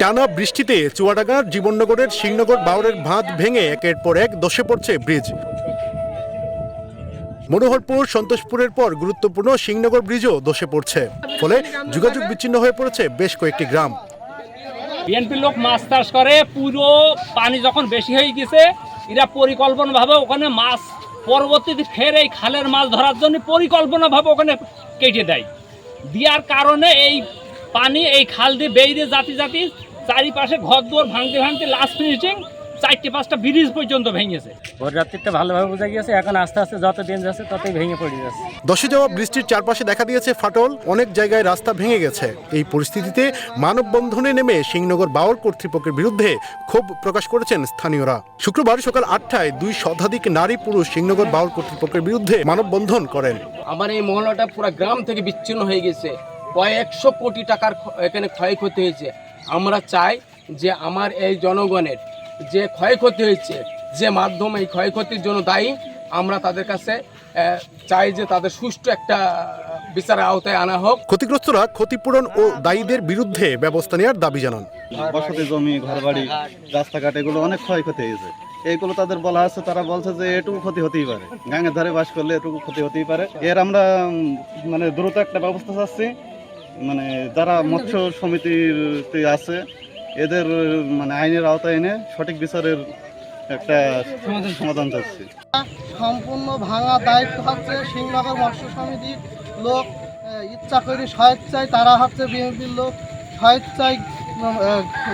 টানা বৃষ্টিতে চুয়াডাঙ্গার জীবননগরের সিংনগর বাউরের বাঁধ ভেঙে একের পর এক দশে পড়ছে ব্রিজ। মনোহরপুর, সন্তোষপুরের পর গুরুত্বপূর্ণ সিংনগর ব্রিজও দোষে পড়ছে। ফলে যোগাযোগ বিচ্ছিন্ন হয়ে পড়েছে বেশ কয়েকটি গ্রাম। বিএনপির লোক মাছ চাষ করে, পুরো পানি যখন বেশি হয়ে গেছে, এরা পরিকল্পনাভাবে ওখানে মাছ পরবর্তীতে ফের এই খালের মাছ ধরার জন্য পরিকল্পনাভাবে ওখানে কেটে দেয়। দেওয়ার কারণে এই পানি এই খাল দিয়ে বেরিয়ে জাতি জাতি চারিপাশে ঘর দুয়ার ভাঙতে ভাঙতে লাস্ট ফিনিশিং চারটে পাঁচটা ব্রিজ পর্যন্ত ভেঙেছে। ভোর রাত্রিতে ভালোভাবে বোঝা গিয়েছে এখন আস্তে আস্তে যত দিন যাচ্ছে ততই ভেঙে পড়ে যাচ্ছে। দশে যাওয়া বৃষ্টির চারপাশে দেখা দিয়েছে ফাটল অনেক জায়গায় রাস্তা ভেঙে গেছে। এই পরিস্থিতিতে মানববন্ধনে নেমে সিংনগর বাওর কর্তৃপক্ষের বিরুদ্ধে ক্ষোভ প্রকাশ করেছেন স্থানীয়রা। শুক্রবার সকাল আটটায় দুই শতাধিক নারী পুরুষ সিংনগর বাওর কর্তৃপক্ষের বিরুদ্ধে মানববন্ধন করেন। আমার এই মহল্লাটা পুরো গ্রাম থেকে বিচ্ছিন্ন হয়ে গেছে। কয়েকশো কোটি টাকার এখানে ক্ষয়ক্ষতি হয়েছে। আমরা চাই যে আমার এই জনগণের যে ক্ষয়ক্ষতি হয়েছে যে মাধ্যম এই ক্ষয়ক্ষতির জন্য দায়ী আমরা তাদের কাছে চাই যে তাদের সুষ্ঠু একটা বিচারের আওতায় আনা হোক। ক্ষতিগ্রস্তরা ক্ষতিপূরণ ও দায়ীদের বিরুদ্ধে ব্যবস্থা নেওয়ার দাবি জানান। বসতি জমি ঘরবাড়ি রাস্তাঘাট এগুলো অনেক ক্ষয়ক্ষতি হয়েছে। এইগুলো তাদের বলা আছে তারা বলছে যে এটুকু ক্ষতি হতেই পারে। গাঙের ধারে বাস করলে এটুকু ক্ষতি হতেই পারে। এর আমরা মানে দ্রুত একটা ব্যবস্থা চাচ্ছি। মানে যারা মৎস্য সমিতিতে আছে, এদের মানে আইনের আওতায় এনে সঠিক বিচারের একটা সমাধান চাচ্ছি। সম্পূর্ণ ভাঙা দায়িত্ব হচ্ছে সিংনগর মৎস্য সমিতির লোক। ইচ্ছা করে স্বেচ্ছায় তারা হচ্ছে বিএনপির লোক। স্বেচ্ছায়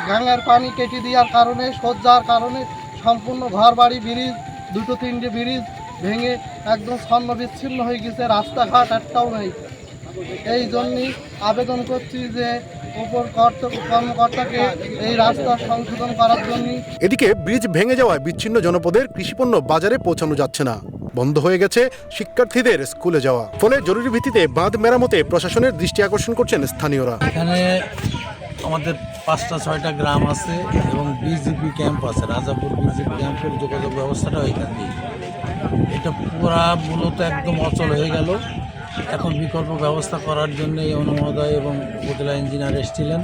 গাঙের পানি কেটে দেওয়ার কারণে সজ্জার কারণে সম্পূর্ণ ঘর বাড়ি ব্রিজ, দুটো তিনটে ব্রিজ ভেঙে একদম ছন্ন বিচ্ছিন্ন হয়ে গেছে। রাস্তাঘাট একটাও নেই। এই জন্যই আবেদন করছি যে কর্মকর্তাকে এই রাস্তা সংশোধন করার জন্যই। এদিকে ব্রিজ ভেঙে যাওয়ায় বিচ্ছিন্ন জনপদের কৃষিপণ্য বাজারে পৌঁছানো যাচ্ছে না। বন্ধ হয়ে গেছে শিক্ষার্থীদের স্কুলে যাওয়া। ফলে জরুরি ভিত্তিতে বাঁধ মেরামতে প্রশাসনের দৃষ্টি আকর্ষণ করছেন স্থানীয়রা। এখানে আমাদের পাঁচটা ছয়টা গ্রাম আছে এবং বিজেপি ক্যাম্প আছে। রাজাপুর বিজেপি ক্যাম্পের যোগাযোগ ব্যবস্থাটা এখান দিয়ে। এটা পুরা মূলত একদম অচল হয়ে গেল। এখন বিকল্প ব্যবস্থা করার জন্য এই অনুমোদয় এবং উপজেলা ইঞ্জিনিয়ার এসেছিলেন।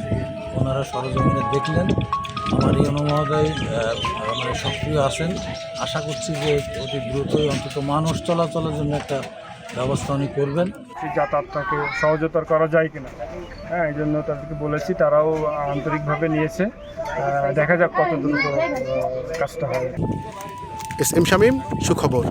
ওনারা সরজমিনে দেখলেন। আমার এই অনুমোদয় মানে সক্রিয় আছেন। আশা করছি যে অতি দ্রুতই অন্তত মানুষ চলাচলের জন্য একটা ব্যবস্থা উনি করবেন। সেই যাতায়াতটাকে সহজতর করা যায় কিনা? হ্যাঁ এই জন্য তাদেরকে বলেছি তারাও আন্তরিকভাবে নিয়েছে। দেখা যাক কত দ্রুত কাজটা হয়। এস এম শামীম সুখবর।